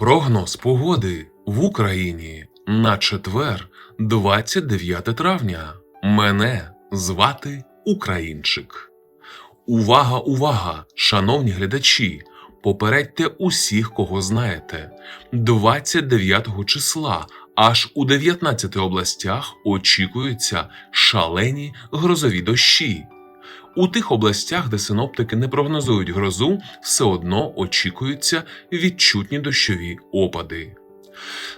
Прогноз погоди в Україні на четвер, 29 травня. Мене звати Українчик. Увага, увага, шановні глядачі! Попередьте усіх, кого знаєте. 29 числа аж у 19 областях очікуються шалені грозові дощі. У тих областях, де синоптики не прогнозують грозу, все одно очікуються відчутні дощові опади.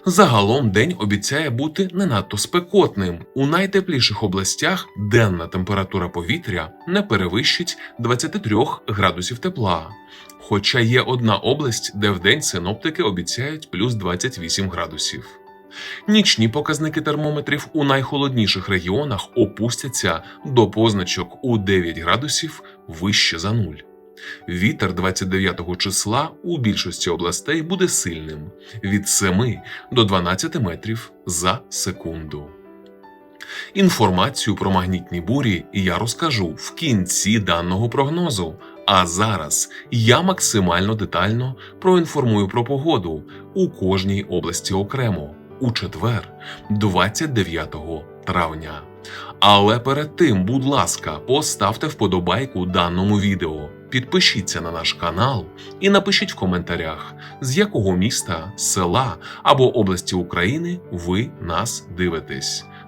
Загалом день обіцяє бути не надто спекотним. У найтепліших областях денна температура повітря не перевищить 23 градусів тепла. Хоча є одна область, де вдень синоптики обіцяють плюс 28 градусів. Нічні показники термометрів у найхолодніших регіонах опустяться до позначок у 9 градусів вище за нуль. Вітер 29 числа у більшості областей буде сильним від 7 до 12 метрів за секунду. Інформацію про магнітні бурі я розкажу в кінці даного прогнозу. А зараз я максимально детально проінформую про погоду у кожній області окремо у четвер, 29 травня. Але перед тим, будь ласка, поставте вподобайку даному відео, підпишіться на наш канал і напишіть в коментарях, з якого міста, села або області України ви нас дивитесь.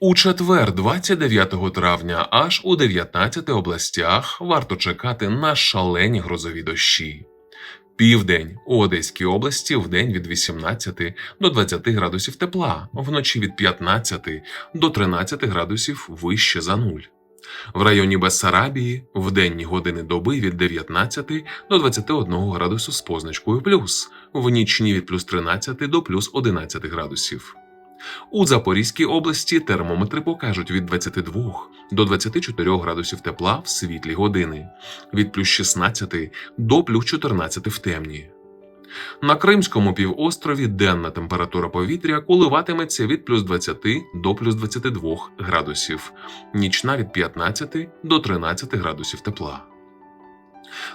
У четвер, 29 травня, аж у 19 областях варто чекати на шалені грозові дощі. Південь у Одеській області вдень від 18 до 20 градусів тепла, вночі від 15 до 13 градусів вище за нуль. В районі Бессарабії в денні години доби від 19 до 21 градусу з позначкою плюс, в нічні від плюс 13 до плюс 11 градусів. У Запорізькій області термометри покажуть від 22 до 24 градусів тепла в світлі години, від плюс 16 до плюс 14 в темні. На Кримському півострові денна температура повітря коливатиметься від плюс 20 до плюс 22 градусів, нічна від 15 до 13 градусів тепла.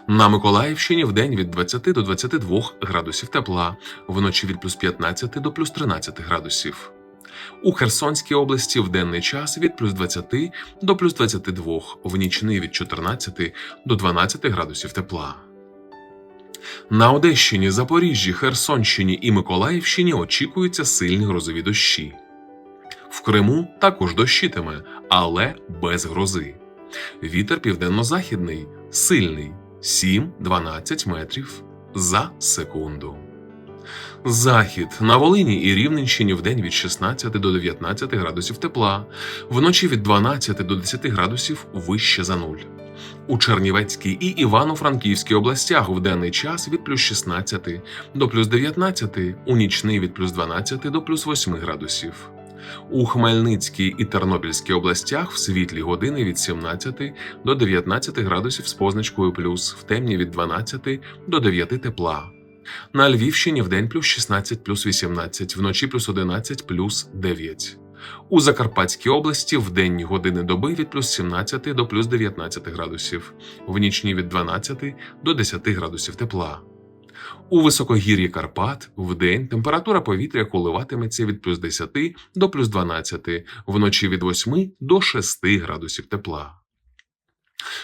На Миколаївщині вдень від 20 до 22 градусів тепла, вночі від плюс 15 до плюс 13 градусів. У Херсонській області в денний час від плюс 20 до плюс 22, в нічний від 14 до 12 градусів тепла. На Одещині, Запоріжжі, Херсонщині і Миколаївщині очікуються сильні грозові дощі. В Криму також дощитиме, але без грози. Вітер південно-західний, сильний 7-12 метрів за секунду. Захід на Волині і Рівненщині вдень від 16 до 19 градусів тепла, вночі від 12 до 10 градусів вище за нуль. У Чернівецькій і Івано-Франківській областях в денний час від плюс 16 до плюс 19, у нічний від плюс 12 до плюс 8 градусів. У Хмельницькій і Тернопільській областях в світлі години від 17 до 19 градусів з позначкою плюс, в темні від 12 до 9 тепла. На Львівщині в день плюс 16 плюс 18, вночі плюс 11 плюс 9. У Закарпатській області в денні години доби від плюс 17 до плюс 19 градусів, в нічні від 12 до 10 градусів тепла. У високогір'ї Карпат в день температура повітря коливатиметься від плюс 10 до плюс 12, вночі від 8 до 6 градусів тепла.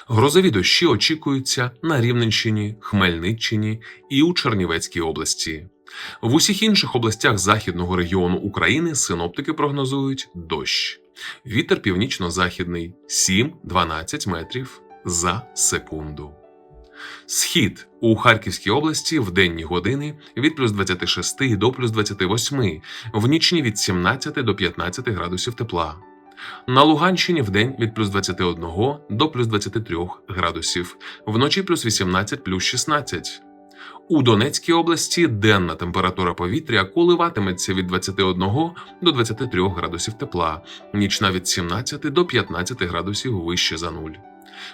Грозові дощі очікуються на Рівненщині, Хмельниччині і у Чернівецькій області. В усіх інших областях західного регіону України синоптики прогнозують дощ. Вітер північно-західний 7-12 метрів за секунду. Схід у Харківській області в денні години від плюс 26 до плюс 28, в нічні від 17 до 15 градусів тепла. На Луганщині в день від плюс 21 до плюс 23 градусів, вночі плюс 18 плюс 16. У Донецькій області денна температура повітря коливатиметься від 21 до 23 градусів тепла, нічна від 17 до 15 градусів вище за нуль.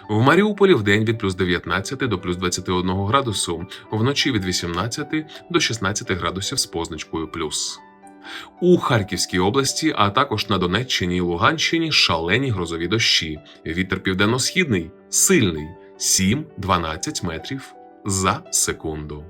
В Маріуполі вдень від плюс 19 до плюс 21 градусу, вночі від 18 до 16 градусів з позначкою плюс. У Харківській області, а також на Донеччині і Луганщині шалені грозові дощі. Вітер південно-східний сильний 7-12 метрів за секунду.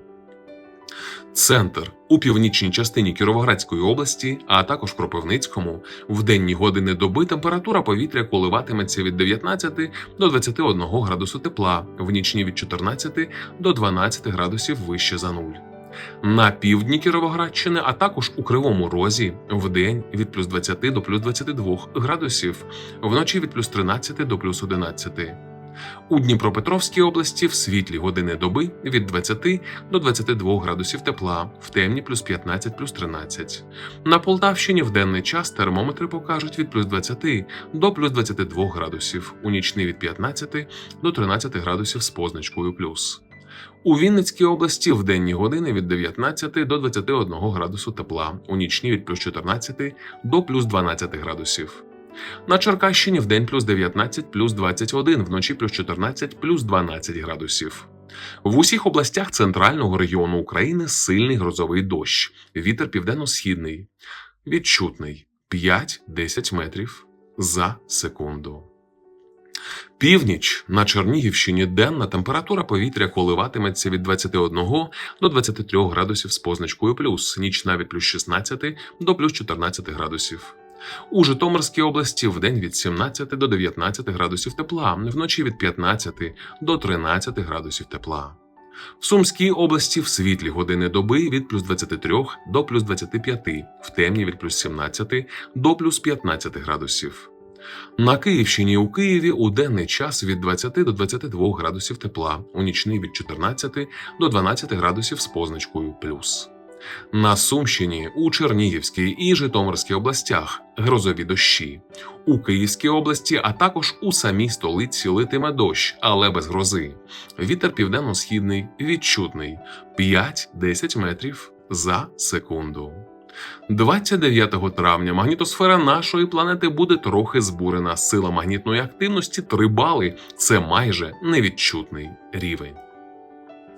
Центр у північній частині Кіровоградської області, а також Кропивницькому, в денні години доби температура повітря коливатиметься від 19 до 21 градусу тепла, в нічні від 14 до 12 градусів вище за нуль. На півдні Кіровоградщини, а також у Кривому Розі, в день від плюс 20 до плюс 22 градусів, вночі від плюс 13 до плюс 11. У Дніпропетровській області в світлі години доби від 20 до 22 градусів тепла, в темні плюс 15 плюс 13. На Полтавщині в денний час термометри покажуть від плюс 20 до плюс 22 градусів, у нічний від 15 до 13 градусів з позначкою плюс. У Вінницькій області в денні години від 19 до 21 градусу тепла, у нічні від плюс 14 до плюс 12 градусів. На Черкащині в день плюс 19 плюс 21, вночі плюс 14 плюс 12 градусів. В усіх областях центрального регіону України сильний грозовий дощ, вітер південно-східний, відчутний 5-10 метрів за секунду. Північ на Чернігівщині денна температура повітря коливатиметься від 21 до 23 градусів з позначкою плюс, нічна від плюс 16 до плюс 14 градусів. У Житомирській області вдень від 17 до 19 градусів тепла, вночі від 15 до 13 градусів тепла. В Сумській області в світлі години доби від плюс 23 до плюс 25, в темні від плюс 17 до плюс 15 градусів. На Київщині у Києві у денний час від 20 до 22 градусів тепла, у нічний від 14 до 12 градусів з позначкою плюс. На Сумщині, у Чернігівській і Житомирській областях грозові дощі. У Київській області, а також у самій столиці литиме дощ, але без грози. Вітер південно-східний відчутний 5-10 метрів за секунду. 29 травня магнітосфера нашої планети буде трохи збурена. Сила магнітної активності 3 бали – це майже невідчутний рівень.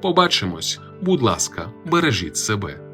побачимось. Будь ласка, бережіть себе.